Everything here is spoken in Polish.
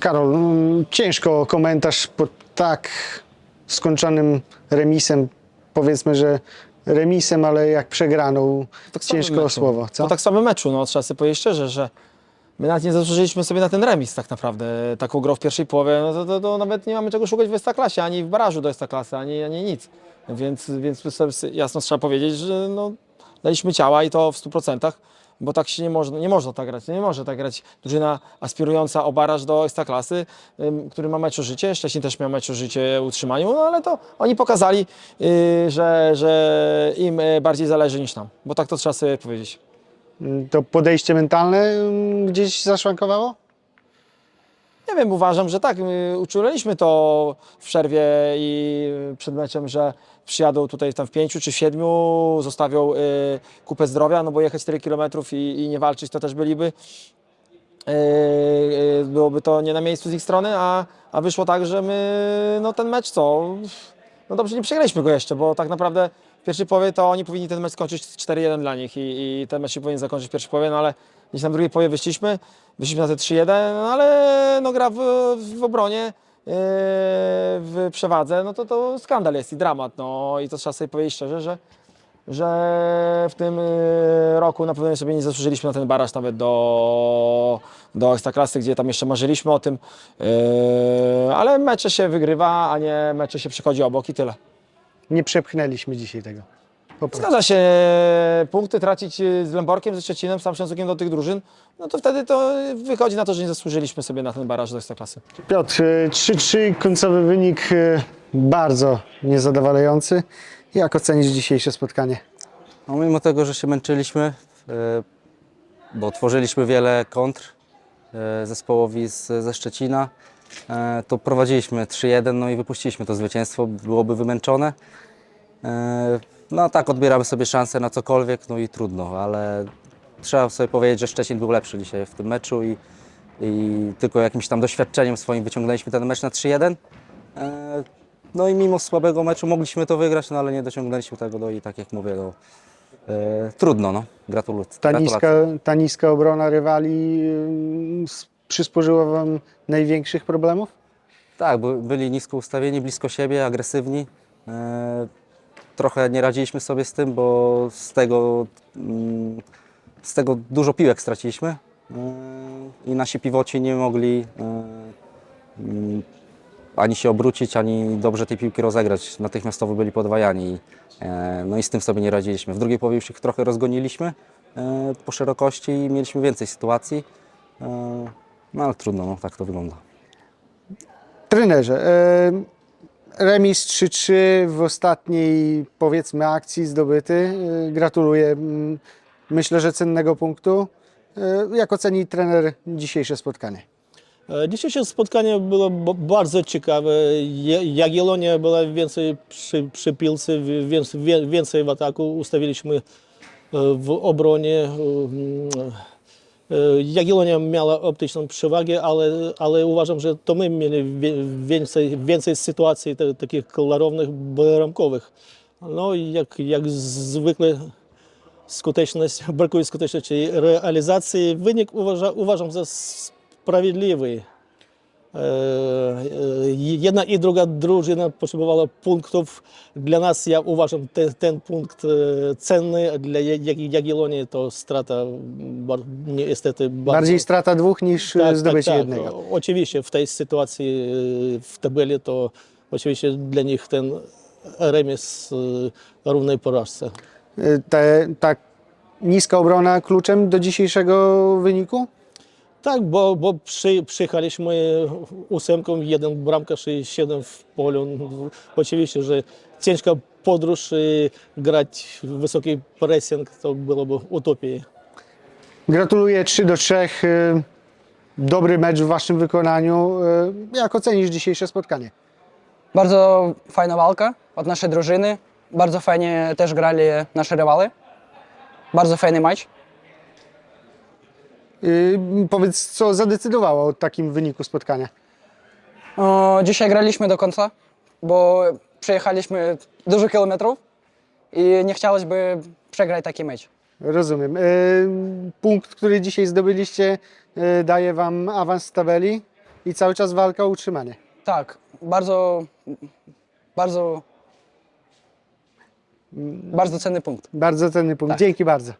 Karol, mm, ciężko komentarz po tak skończonym remisem. Powiedzmy, że remisem, ale jak przegraną, Tak ciężko meczu. słowo. Co? Po tak samym meczu, no trzeba sobie powiedzieć szczerze, że my nawet nie zasłużyliśmy sobie na ten remis tak naprawdę. Taką grą w pierwszej połowie, no to, to, to nawet nie mamy czego szukać w Ekstraklasie, ani w barażu do Ekstraklasy, ani, ani nic. Więc, więc sobie jasno trzeba powiedzieć, że no, daliśmy ciała i to w 100%, bo tak się nie można, nie można tak grać. Nie może tak grać drużyna aspirująca o baraż do Ekstraklasy, który ma mecz o życie. Szczecin też miał mecz o życie utrzymaniu, no ale to oni pokazali, yy, że, że im yy, bardziej zależy niż nam, bo tak to trzeba sobie powiedzieć. To podejście mentalne gdzieś zaszwankowało? Nie wiem, uważam, że tak. My uczuliliśmy to w przerwie i przed meczem, że przyjadą tutaj tam w pięciu czy siedmiu, zostawią y, kupę zdrowia, no bo jechać 4 km i, i nie walczyć to też byliby. y, y, byłoby to nie na miejscu z ich strony, a, a wyszło tak, że my no ten mecz co? No dobrze, nie przegraliśmy go jeszcze, bo tak naprawdę w pierwszej połowie to oni powinni ten mecz skończyć 4-1 dla nich i, i ten mecz się powinien zakończyć w pierwszej połowie, no ale gdzieś tam w drugiej połowie wyszliśmy, wyszliśmy na te 3-1, no ale no gra w, w obronie, yy, w przewadze, no to to skandal jest i dramat, no i to trzeba sobie powiedzieć szczerze, że że w tym yy, roku na pewno sobie nie zasłużyliśmy na ten baraż nawet do, do Ekstraklasy, gdzie tam jeszcze marzyliśmy o tym, yy, ale mecze się wygrywa, a nie mecze się przychodzi obok i tyle. Nie przepchnęliśmy dzisiaj tego. Zgadza się, punkty tracić yy, z Lęborkiem, ze Szczecinem, z sam szacunkiem do tych drużyn, no to wtedy to wychodzi na to, że nie zasłużyliśmy sobie na ten baraż do Ekstraklasy. Piotr, y, 3-3, końcowy wynik y, bardzo niezadowalający. Jak ocenisz dzisiejsze spotkanie? No, mimo tego, że się męczyliśmy, bo tworzyliśmy wiele kontr zespołowi z, ze Szczecina, to prowadziliśmy 3-1 no i wypuściliśmy to zwycięstwo, byłoby wymęczone. No tak odbieramy sobie szansę na cokolwiek, no i trudno, ale trzeba sobie powiedzieć, że Szczecin był lepszy dzisiaj w tym meczu i, i tylko jakimś tam doświadczeniem swoim wyciągnęliśmy ten mecz na 3-1. E, No i mimo słabego meczu mogliśmy to wygrać, no ale nie dociągnęliśmy tego, no i tak jak mówię, no, e, trudno, no. Gratuluję. Ta niska, ta niska obrona rywali y, s- przysporzyła Wam największych problemów? Tak, by, byli nisko ustawieni, blisko siebie, agresywni. E, trochę nie radziliśmy sobie z tym, bo z tego, mm, z tego dużo piłek straciliśmy e, i nasi piwoci nie mogli e, mm, ani się obrócić, ani dobrze tej piłki rozegrać. Natychmiastowo byli podwajani. E, no i z tym sobie nie radziliśmy. W drugiej połowie już ich trochę rozgoniliśmy e, po szerokości i mieliśmy więcej sytuacji. No ale trudno, no, tak to wygląda. Trenerze, remis 3-3 w ostatniej powiedzmy akcji zdobyty. Y, Gratuluję. Mm, Myślę, że cennego punktu. Y, Jak oceni trener dzisiejsze spotkanie? E, Dzisiejsze spotkanie było bardzo ciekawe. Ja- Jagiellonia była więcej przy, przy więcej, więcej w ataku. Ustawiliśmy e, w obronie. E, e, Jagiellonia miała optyczną przewagę, ale, ale uważam, że to my mieli więcej, więcej sytuacji takich klarownych, ramkowych. No i jak, jak zwykle skuteczność, brakuje skuteczności realizacji. Wynik uważa, uważam za sprawiedliwy. E, e, Jedna i druga drużyna potrzebowała punktów. Dla nas, ja uważam, ten, ten punkt e, cenny. Dla Jag- Jagiellonii to strata niestety bardzo. Bardziej strata dwóch niż tak, zdobycie jednego. O- Oczywiście w tej sytuacji w tabeli to oczywiście dla nich ten remis równej porażce. Te, ta niska obrona kluczem do dzisiejszego wyniku? Tak, bo, bo przy, przyjechaliśmy ósemką, jeden i siedem w polu. Oczywiście, że ciężka podróż i grać w wysoki pressing to byłoby utopią. Gratuluję 3 do 3. y, Dobry mecz w Waszym wykonaniu. Y, Jak ocenisz dzisiejsze spotkanie? Bardzo fajna walka od naszej drużyny. Bardzo fajnie też grali nasi rywale. Bardzo fajny mecz. Y, Powiedz, co zadecydowało o takim wyniku spotkania? O, dzisiaj graliśmy do końca, bo przejechaliśmy dużo kilometrów i nie chciałoby by przegrać taki mecz. Rozumiem. Y, Punkt, który dzisiaj zdobyliście, y, daje Wam awans z tabeli i cały czas walka o utrzymanie. Tak, bardzo, bardzo, bardzo cenny punkt. Bardzo cenny punkt. Dzięki bardzo.